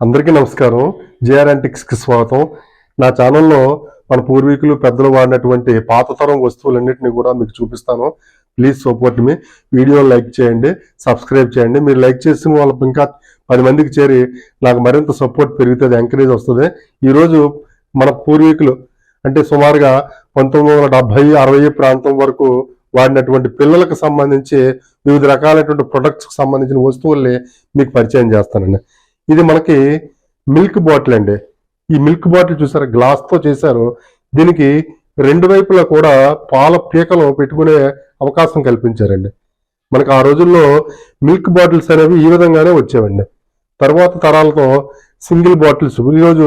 అందరికీ నమస్కారం. జేఆర్కి స్వాగతం. నా ఛానల్లో మన పూర్వీకులు పెద్దలు వాడినటువంటి పాత తరం వస్తువులన్నింటినీ కూడా మీకు చూపిస్తాను. Please support me. Video like చేయండి సబ్స్క్రైబ్ చేయండి. మీరు లైక్ చేసిన వాళ్ళకి ఇంకా పది మందికి చేరి నాకు మరింత సపోర్ట్ పెరుగుతుంది ఎంకరేజ్ వస్తుంది. ఈరోజు మన పూర్వీకులు అంటే సుమారుగా పంతొమ్మిది వందల డెబ్బై అరవై ప్రాంతం వరకు వాడినటువంటి పిల్లలకు సంబంధించి వివిధ రకాలైనటువంటి ప్రొడక్ట్స్కి సంబంధించిన వస్తువుల్ని మీకు పరిచయం చేస్తానండి. ఇది మనకి మిల్క్ బాటిల్ అండి. ఈ మిల్క్ బాటిల్ చూసారా? గ్లాస్తో చేశారు. దీనికి రెండు వైపులా కూడా పాల పీకలు పెట్టుకునే అవకాశం కల్పించారండి. మనకు ఆ రోజుల్లో మిల్క్ బాటిల్స్ అనేవి ఈ విధంగానే వచ్చేవండి. తర్వాత తరాలతో సింగిల్ బాటిల్స్ ఈరోజు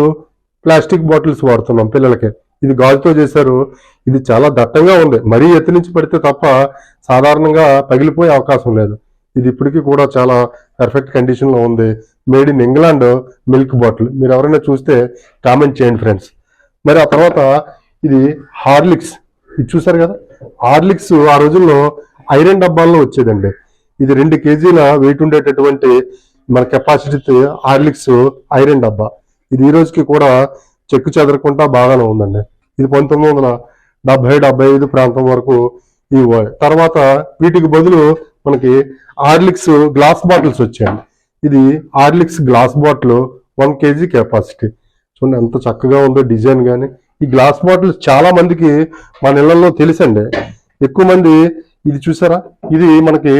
ప్లాస్టిక్ బాటిల్స్ వాడుతున్నాం పిల్లలకి. ఇది గాజుతో చేశారు. ఇది చాలా దట్టంగా ఉంది. మరీ ఎత్తు నుంచి పడితే తప్ప సాధారణంగా పగిలిపోయే అవకాశం లేదు. ఇది ఇప్పటికీ కూడా చాలా పర్ఫెక్ట్ కండిషన్లో ఉంది. Made in England milk bottle మీరు ఎవరైనా చూస్తే కామెంట్ చేయండి ఫ్రెండ్స్ మరి ఆ తర్వాత ఇది హార్లిక్స్ ఇది చూసారు కదా? హార్లిక్స్ ఆ రోజుల్లో ఐరన్ డబ్బాల్లో వచ్చేదండి. ఇది రెండు కేజీల వెయిట్ ఉండేటటువంటి మన కెపాసిటీ హార్లిక్స్ ఐరన్ డబ్బా. ఇది ఈ రోజుకి కూడా చెక్కు చెదరకుండా బాగానే ఉందండి. ఇది పంతొమ్మిది వందల డెబ్బై డెబ్బై ఐదు ప్రాంతం వరకు ఇవ్వాలి తర్వాత వీటికి బదులు మనకి హార్లిక్స్ గ్లాస్ బాటిల్స్ వచ్చాయండి. ఇది Horlicks glass bottle one KG capacity. చూడండి ఎంత చక్కగా ఉందో డిజైన్ కానీ ఈ గ్లాస్ బాటిల్స్ చాలా మందికి మన ఇళ్ళలో తెలుసండి. ఎక్కువ మంది ఇది చూసారా? ఇది మనకి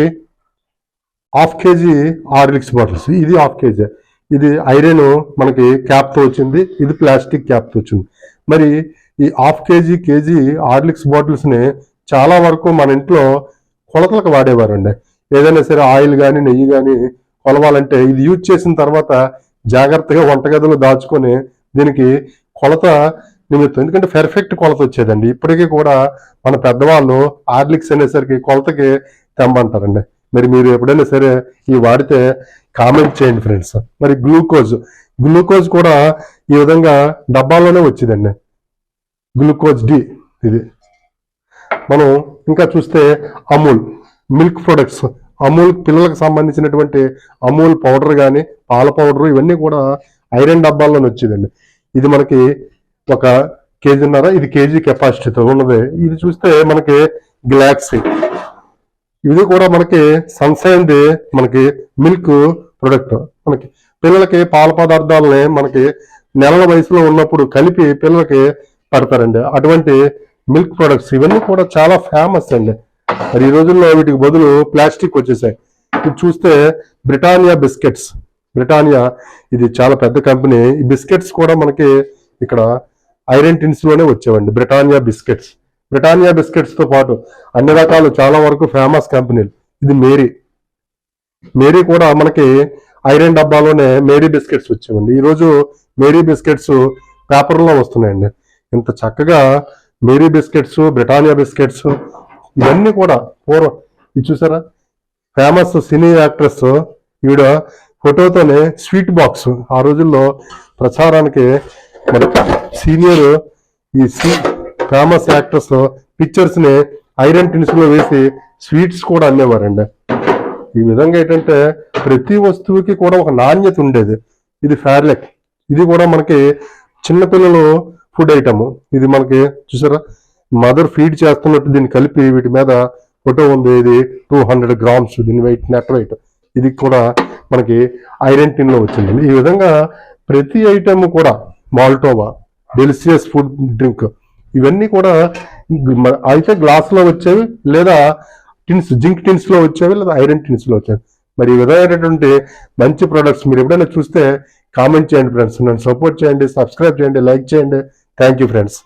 హాఫ్ కేజీ హార్లిక్స్ బాటిల్స్. ఇది హాఫ్ కేజీ. ఇది ఐరన్ మనకి క్యాప్తో వచ్చింది. ఇది ప్లాస్టిక్ క్యాప్తో వచ్చింది. మరి ఈ హాఫ్ కేజీ కేజీ హార్లిక్స్ బాటిల్స్ని చాలా వరకు మన ఇంట్లో కొలతలకు వాడేవారండి. ఏదైనా సరే ఆయిల్ కానీ నెయ్యి కానీ కొలవాలంటే ఇది యూజ్ చేసిన తర్వాత జాగ్రత్తగా వంటగదిలో దాచుకొని దీనికి కొలత నిమిత్తం ఎందుకంటే పెర్ఫెక్ట్ కొలత వచ్చేదండి. ఇప్పటికీ కూడా మన పెద్దవాళ్ళు హార్లిక్స్ అనేసరికి కొలతకి తెమ్మంటారండి. మరి మీరు ఎప్పుడైనా సరే ఈ వాడితే కామెంట్ చేయండి ఫ్రెండ్స్. మరి గ్లూకోజ్ గ్లూకోజ్ కూడా ఈ విధంగా డబ్బాలోనే వచ్చిందండి. గ్లూకోజ్ డి ఇది. మనం ఇంకా చూస్తే అమూల్ మిల్క్ ప్రొడక్ట్స్ అమూల్ పిల్లలకు సంబంధించినటువంటి అమూల్ పౌడర్ కానీ పాల పౌడర్ ఇవన్నీ కూడా ఐరన్ డబ్బాల్లోనే వచ్చేదండి. ఇది మనకి ఒక కేజీన్నర ఇది కేజీ కెపాసిటీతో ఉన్నది. ఇది చూస్తే మనకి గ్లాక్సీ. ఇది కూడా మనకి సన్సైన్ది మనకి మిల్క్ ప్రొడక్ట్. మనకి పిల్లలకి పాల పదార్థాలని మనకి నెలల వయసులో ఉన్నప్పుడు కలిపి పిల్లలకి పెడతారండి. అటువంటి మిల్క్ ప్రొడక్ట్స్ ఇవన్నీ కూడా చాలా ఫేమస్ అండి. మరి ఈ రోజుల్లో వీటికి బదులు ప్లాస్టిక్ వచ్చేసాయి. ఇప్పుడు చూస్తే బ్రిటానియా బిస్కెట్స్. బ్రిటానియా ఇది చాలా పెద్ద కంపెనీ. ఈ బిస్కెట్స్ కూడా మనకి ఇక్కడ ఐరన్ టిన్స్లోనే వచ్చేవండి బ్రిటానియా బిస్కెట్స్. బ్రిటానియా బిస్కెట్స్తో పాటు అన్ని రకాలు చాలా వరకు ఫేమస్ కంపెనీలు. ఇది మేరీ. మేరీ కూడా మనకి ఐరన్ డబ్బాలోనే మేరీ బిస్కెట్స్ వచ్చేవండి. ఈరోజు మేరీ బిస్కెట్స్ పేపర్లో వస్తున్నాయండి. ఇంత చక్కగా మేరీ బిస్కెట్స్ బ్రిటానియా బిస్కెట్స్ ఇవన్నీ కూడా పూర్వం ఇది చూసారా? ఫేమస్ సినీ యాక్ట్రెస్ ఈవిడ ఫోటోతోనే స్వీట్ బాక్స్. ఆ రోజుల్లో ప్రచారానికి మన సీనియర్ ఈ ఫేమస్ యాక్టర్స్ పిక్చర్స్ని ఐరన్ టిన్స్లో వేసి స్వీట్స్ కూడా అమ్మేవారండి. ఈ విధంగా ఏంటంటే ప్రతి వస్తువుకి కూడా ఒక నాణ్యత ఉండేది. ఇది ఫేర్లెక్ ఇది కూడా మనకి చిన్నపిల్లలు ఫుడ్ ఐటమ్ ఇది మనకి చూసారా? మదర్ ఫీడ్ చేస్తున్నట్టు దీన్ని కలిపి వీటి మీద ఫోటో ఉంది. ఇది టూ హండ్రెడ్ గ్రామ్స్ దీని వెయిట్ నెట్ వెయిట్ ఇది కూడా మనకి ఐరన్ టిన్లో వచ్చింది. ఈ విధంగా ప్రతి ఐటమ్ కూడా మాల్టోవా డెలిసియస్ ఫుడ్ డ్రింక్ ఇవన్నీ కూడా అయితే గ్లాస్లో వచ్చేవి లేదా టిన్స్ జింక్ టిన్స్లో వచ్చేవి లేదా ఐరన్ టిన్స్లో వచ్చేవి? మరి ఈ విధమైనటువంటి మంచి ప్రొడక్ట్స్ మీరు ఎప్పుడైనా చూస్తే కామెంట్ చేయండి ఫ్రెండ్స్ నన్ను సపోర్ట్ చేయండి సబ్స్క్రైబ్ చేయండి లైక్ చేయండి. Thank you friends.